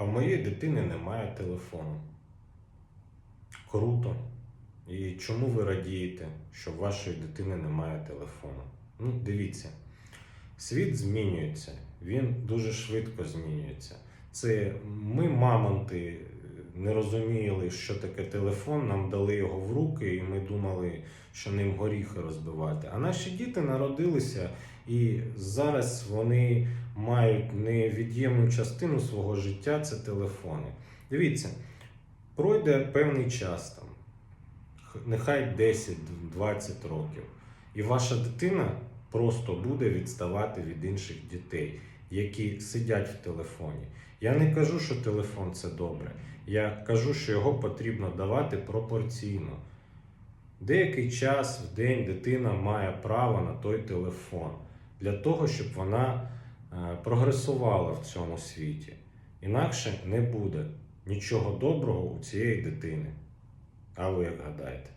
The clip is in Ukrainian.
А в моєї дитини немає телефону. Круто. І чому ви радієте, що в вашої дитини немає телефону? Ну, дивіться, світ змінюється, він дуже швидко змінюється. Це ми, мамонти, не розуміли, що таке телефон, нам дали його в руки, і ми думали, що ним горіхи розбивати. А наші діти народилися, і зараз вони мають невід'ємну частину свого життя це телефони. Дивіться, пройде певний час там, нехай 10-20 років, і ваша дитина просто буде відставати від інших дітей, які сидять в телефоні. Я не кажу, що телефон це добре. Я кажу, що його потрібно давати пропорційно. Деякий час в день дитина має право на той телефон для того, щоб вона е, прогресувала в цьому світі. Інакше не буде нічого доброго у цієї дитини. А ви як гадаєте?